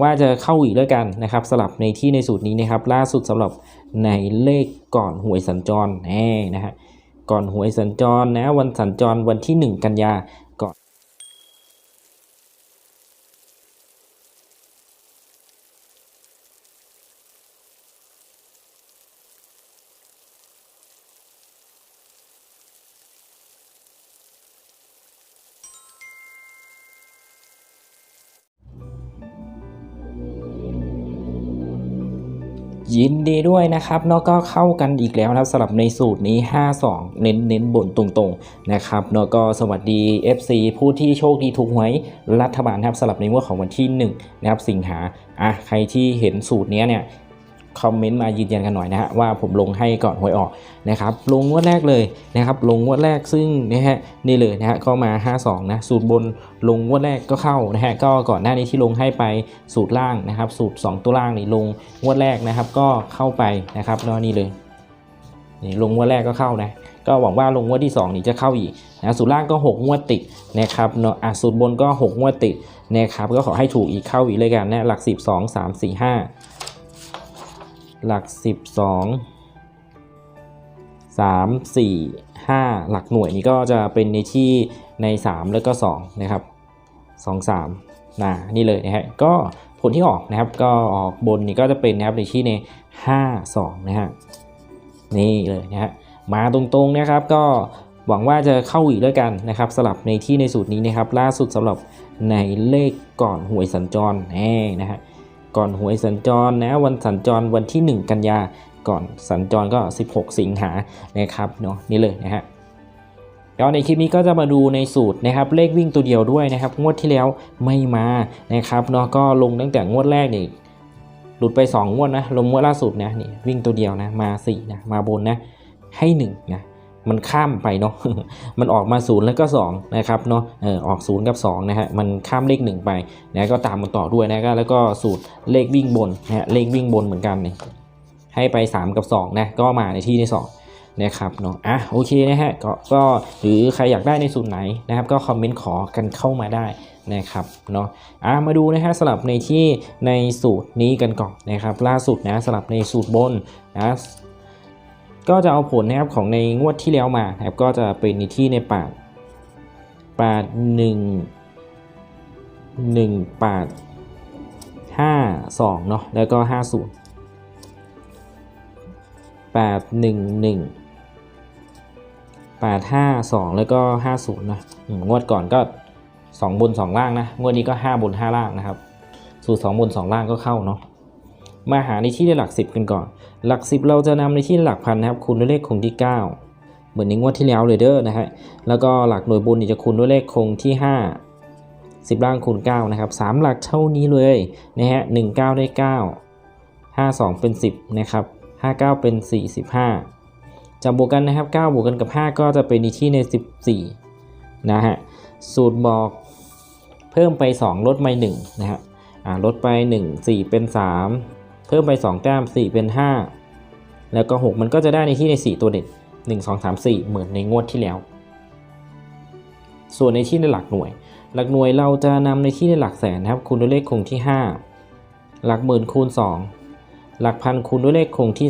ว่าจะเข้าอีกด้วยกันนะครับสลับในที่ในสูตรนี้นะครับ ล่าสุดสำหรับในเลขก่อนหวยสัญจรแน่นะฮะก่อนหวยสัญจรนะวันสัญจรวันที่ 1 กันยา ยินดีด้วยนะครับเนาะก็เข้ากันอีกแล้วนะครับสำหรับในสูตรนี้ 52 เน้นเน้นบนตรงๆนะครับเนาะก็สวัสดี FC ผู้ที่โชคดีถูกหวยรัฐบาลนะครับสำหรับในงวดของวันที่1นะครับสิงหาอะใครที่เห็นสูตรนี้เนี่ย คอมเมนต์มายืนยันกันหน่อยนะฮะว่าผมลงให้ก่อนหวยออกนะครับลงงวดแรกเลยนะครับลงงวดแรกซึ่งนะฮะนี่เลยนะฮะก็มา 52นะสูตรบนลงงวดแรกก็เข้านะฮะก็ก่อนหน้านี้ที่ลงให้ไปสูตรล่างนะครับสูตร 2 ตัวล่างนี่ลงงวดแรกนะครับก็เข้าไปนะครับเนาะนี่เลยนี่ลงงวดแรกก็เข้านะก็หวังว่าลงงวดที่ 2 นี่จะเข้าอีกนะสูตรล่างก็ 6 งวดติดนะครับเนาะอะสูตรบนก็ 6 งวดติดนะครับก็ขอให้ถูกอีกเข้าอีกเลยกันนะหลัก 10 2 3 4 5 หลัก 12 3 4 5 หลักหน่วยนี้ก็จะเป็นในที่ใน 3 แล้วก็ 2 นะครับ 2 3นะนี่เลยนะฮะก็ผลที่ออกนะครับก็ออกบนนี่ก็จะเป็นนะครับในที่ใน 5 2 นะฮะนี่เลยนะฮะมาตรงๆนะครับก็หวังว่าจะเข้าอีกด้วยกันนะครับสลับในที่ในสูตรนี้นะครับ ล่าสุดสำหรับในเลขก่อนหวยสัญจรแน่นะฮะ ก่อนหวยสัญจรนะวันสัญจรวันที่ 1 กันยา ก่อนสัญจรก็ 16 สิงหานะครับเนาะนี่เลยนะฮะแล้วในคลิปนี้ก็จะมาดูในสูตรนะครับเลขวิ่งตัวเดียวด้วยนะครับ งวดที่แล้วไม่มานะครับเนาะก็ลงตั้งแต่งวดแรกนี่หลุดไป 2 งวดนะลงงวดล่าสุดนะนี่วิ่งตัวเดียวนะมา4นะมาบนนะให้1นะ มันข้ามไปเนาะมันออกมา0แล้วก็2นะครับเนาะเออออก 0 กับ2นะฮะมันข้ามเลข 1 ไปนะก็ตามมันต่อด้วยนะก็แล้วก็สูตรเลขวิ่งบนนะฮะเลขวิ่งบนเหมือนกันนี่ให้ไป 3 กับ2นะก็มาในที่ที่2นะครับเนาะอะโอเคนะฮะก็ก็หรือใครอยากได้ในสูตรไหนนะครับ ก็คอมเมนต์ขอกันเข้ามาได้นะครับเนาะอะมาดูนะฮะสลับในที่ในสูตรนี้กันก่อนนะครับ ล่าสุดนะสลับในสูตรบนนะ ก็จะเอาผลนะครับของในงวดที่แล้วมาครับก็จะเป็นในที่ในปาดปาดหนึ่งหนึ่งปาดห้าสองเนาะแล้วก็ห้าศูนย์แปดหนึ่งหนึ่งแปดห้าสองแล้วก็ห้าศูนย์นะงวดก่อนก็สองบนสองล่างนะงวดนี้ก็ห้าบนห้าล่างนะครับ สูตรสองบนสองล่างก็เข้าเนาะ มาหาในที่ในหลักสิบกันก่อน หลัก 10 เราจะนำในที่หลักพันนะครับคูณด้วยเลขคงที่ 9 เหมือนในงวดที่แล้วเลยเด้อนะฮะแล้วก็หลักหน่วยบุญนี่จะคูณด้วยเลขคงที่ 5 10 ล่างคูณ9นะครับ3หลักเท่านี้เลยนะฮะ19 ได้ 9 52 เป็น 10 นะครับ 59 เป็น 45จะบวกกันนะครับ 9 บวกกันกับ 5 ก็จะเป็นในที่ใน 14 นะฮะสูตรบอกเพิ่มไป 2 ลดไป1นะฮะลดไป 1 4 เป็น 3 เพิ่มไป 2 แต้ม 4 เป็น 5 แล้วก็ 6 มันก็จะได้ในที่ใน 4 ตัวเด็ด 1 2 3 4 เหมือนในงวดที่แล้ว ส่วนในที่ในหลักหน่วย หลักหน่วยเราจะนำในที่ในหลักแสนนะครับคูณด้วยเลขคงที่ 5 หลักหมื่นคูณ 2 หลักพันคูณด้วยเลขคงที่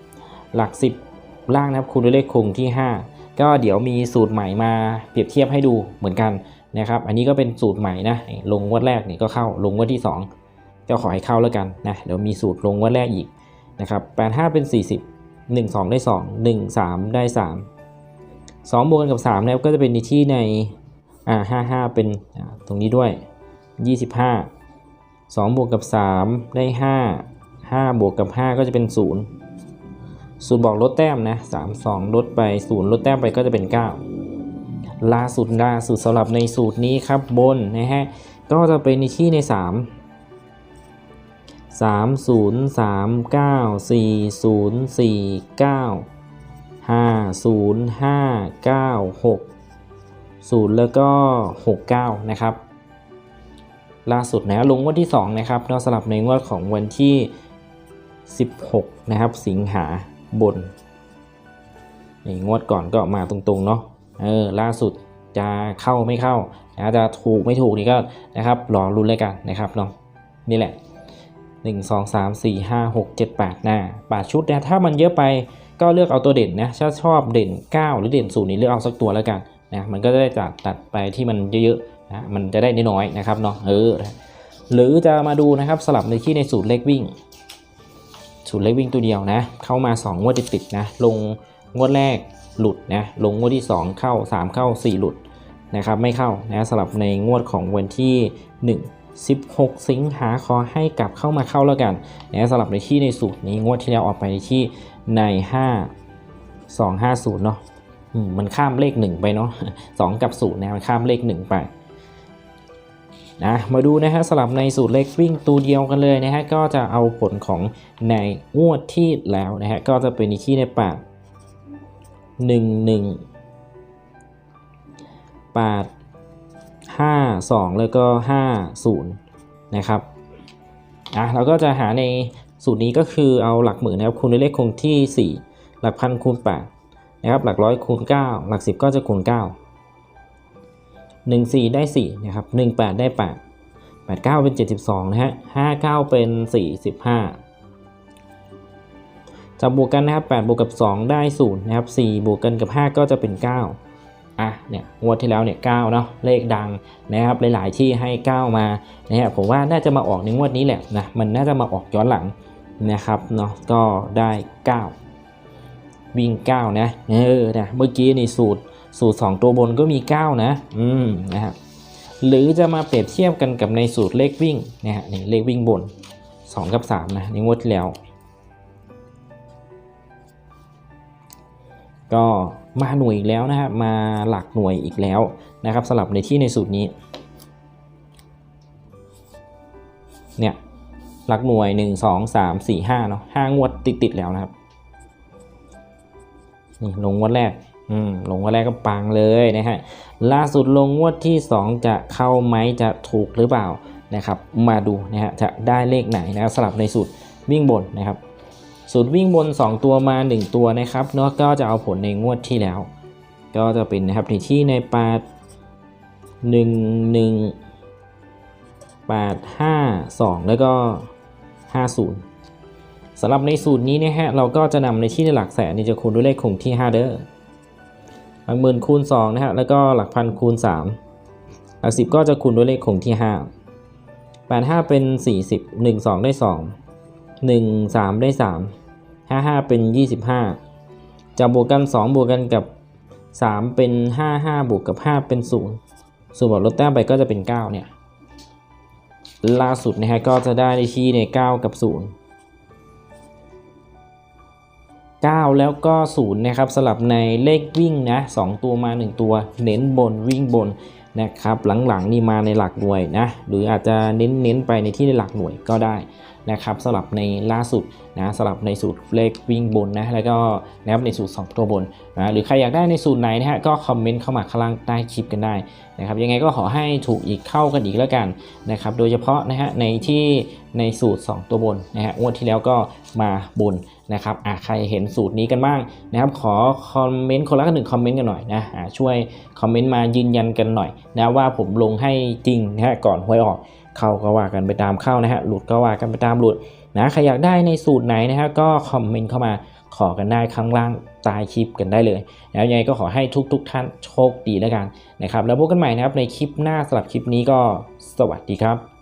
3 หลัก 10 ล่างนะครับคูณด้วยเลขคงที่ 5 ก็เดี๋ยวมีสูตรใหม่มาเปรียบเทียบให้ดูเหมือนกันนะครับ อันนี้ก็เป็นสูตรใหม่นะ ลงงวดแรกนี่ก็เข้า ลงงวดที่ 2 ก็ขอให้เข้าแล้วกันนะเดี๋ยวมีสูตรลงว่าแรกอีกนะครับ85 เป็น 40 1 2 ได้ 2 1 3 ได้ 3 2บวกกันกับ3แล้วก็จะเป็นในที่ในอ่า55 เป็นตรงนี้ด้วย 25 2 บวกกับ 3 ได้ 5 5 บวกกับ 5 ก็จะเป็น 0 0 บอกลดแต้มนะ 3 2 ลดไป 0 ลดแต้มไปก็จะเป็น 9 ล่าสุดล่าสุดสำหรับในสูตรนี้ครับบนนะฮะก็จะเป็นในที่ใน 3 สามศูนย์สามเก้าสี่ศูนย์สี่เก้าห้าศูนย์ห้าเก้าหกศูนย์แล้วก็หกเก้านะครับ ล่าสุดนะลงงวันที่2นะครับเราสลับในงวดของวันที่16นะครับ สิงหาบนนี่งวดก่อนก็มาตรงๆเนาะเออล่าสุดจะเข้าไม่เข้านะจะถูกไม่ถูกนี่ก็นะครับรอรุ้นเลยกันนะครับเนาะนี่แหละ 1 2 3 4 5 6 7 8หน้า8ชุดนะถ้ามันเยอะไปก็เลือกเอาตัวเด่นนะถ้าชอบเด่น 9 หรือเด่นศูนย์นี่เลือกเอาสักตัวแล้วกันนะมันก็จะได้ตัดตัดไปที่มันเยอะๆนะมันจะได้น้อยๆนะครับเนาะเออหรือจะมาดูนะครับสลับในที่ในสูตรเลขวิ่ง สูตรเลขวิ่งตัวเดียวนะ เข้ามา 2 งวดติดๆนะลงงวดแรกหลุดนะลงงวดที่ 2 เข้า 3 เข้า 4 หลุดนะครับไม่เข้านะสลับในงวดของวันที่ 1 16 สิงหาขอให้กลับเข้ามาเข้าแล้วกันนะสลับในที่ในสูตรนี้งวดที่แล้วออกไปในที่ใน 5 2 5 0 เนาะมันข้ามเลข 1 ไปเนาะ2กับ0นะมันข้ามเลข 1 ไปนะมาดูนะฮะสลับในสูตรเลขวิ่งตัวเดียวกันเลยนะฮะก็จะเอาผลของในงวดที่แล้วนะฮะก็จะเป็นที่ในปากหนึ่งหนึ่งปด องแล้วก็ห้าศูนย์นะครับอะเราก็จะหาในสูตรนี้ก็คือเอาหลักหมื่นนะครับคูณด้วยเลขคงที่ 4 หลักพันคูณ8นะครับหลักร้อยคูณ 9 หลัก 10 ก็จะคูณ 9 1 4 ได้4นะครับ1 8 ได้ 8 8 9 เป็น 72 นะฮะ5 9 เป็น 45จะบวกกันนะครับ8บวกกับ 2 ได้0นะครับ4บวกกันกับ 5 ก็จะเป็น 9 อะเนี่ยงวดที่แล้วเนี่ย9เนาะเลขดังนะครับหลายๆที่ให้ 9 มานะฮะผมว่าน่าจะมาออกในงวดนี้แหละนะมันน่าจะมาออกย้อนหลังนะครับเนาะก็ได้ 9 วิ่ง 9 นะเออนะเมื่อกี้นี่สูตรสูตร 2 ตัวบนก็มี 9 นะอืมนะครับหรือจะมาเปรียบเทียบกันกับในสูตรเลขวิ่งนะฮะนี่เลขวิ่งบน 2 กับ 3 นะในงวดที่แล้ว ก็ มาหน่วยอีกแล้วนะฮะมาหลักหน่วยอีกแล้วนะครับสลับในที่ในสูตรนี้เนี่ยหลักหน่วย 1 2 3 4 5เนาะ5งวดติดๆแล้วนะครับนี่ลงงวดแรกอืมลงงวดแรกก็ปังเลยนะฮะล่าสุดลงงวดที่ 2 จะเข้าไหมจะถูกหรือเปล่านะครับ มาดูนะฮะจะได้เลขไหนนะครับสลับในสูตรวิ่งบนนะครับ สูตรวิ่งบน 2 ตัวมา 1 ตัวนะครับเนาะก็จะเอาผลในงวดที่แล้ว ก็จะเป็นนะครับในที่ในปาด1 1 8 5 2แล้วก็50สำหรับในสูตรนี้นะฮะเราก็จะนำในที่ในหลักแสนนี่จะคูณด้วยเลขคงที่ 5 เด้อหลักหมื่นคูณ2นะฮะแล้วก็หลักพันคูณ 3 หลัก 10 ก็จะคูณด้วยเลขคงที่ 5 8 5 เป็น 40 1 2 ได้ 2 1 3 ได้ 3 5 5 เป็น 25 จะบวกกัน 2 บวกกันกับ 3 เป็น 5 5 บวกกับ 5 เป็น 0 ส่วนบวกลดแต้มไปก็จะเป็น 9 เนี่ย ล่าสุดนะฮะก็จะได้ในที่ใน 9 กับ 0 9 แล้วก็ 0 นะครับสลับในเลขวิ่งนะ 2 ตัวมา 1 ตัว เน้นบนวิ่งบนนะครับหลังๆนี่มาในหลักหน่วยนะหรืออาจจะเน้นเน้นไปในที่ในหลักหน่วยก็ได้ นะครับสลับในล่าสุดนะสลับในสูตรเลขวิ่งบนนะแล้วก็นะครับในสูตร 2 ตัวบนนะหรือใครอยากได้ในสูตรไหนนะฮะก็คอมเมนต์เข้ามาข้างล่างใต้คลิปกันได้นะครับยังไงก็ขอให้ถูกอีกเข้ากันอีกแล้วกันนะครับโดยเฉพาะนะฮะในที่ในสูตร 2 ตัวบนนะฮะงวดที่แล้วก็มาบนนะครับอะใครเห็นสูตรนี้กันบ้างนะครับขอคอมเมนต์คนละหนึ่งคอมเมนต์กันหน่อยนะอะช่วยคอมเมนต์มายืนยันกันหน่อยนะว่าผมลงให้จริงนะฮะก่อนหวยออก เข้าก็ว่ากันไปตามเข้านะฮะหลุดก็ว่ากันไปตามหลุดนะใครอยากได้ในสูตรไหนนะฮะก็คอมเมนต์เข้ามาขอกันได้ข้างล่างใต้คลิปกันได้เลยแล้วยังไงก็ขอให้ทุกๆทท่านโชคดีแล้วกันนะครับแล้วพบกันใหม่นะครับในคลิปหน้าสำหรับคลิปนี้ก็สวัสดีครับ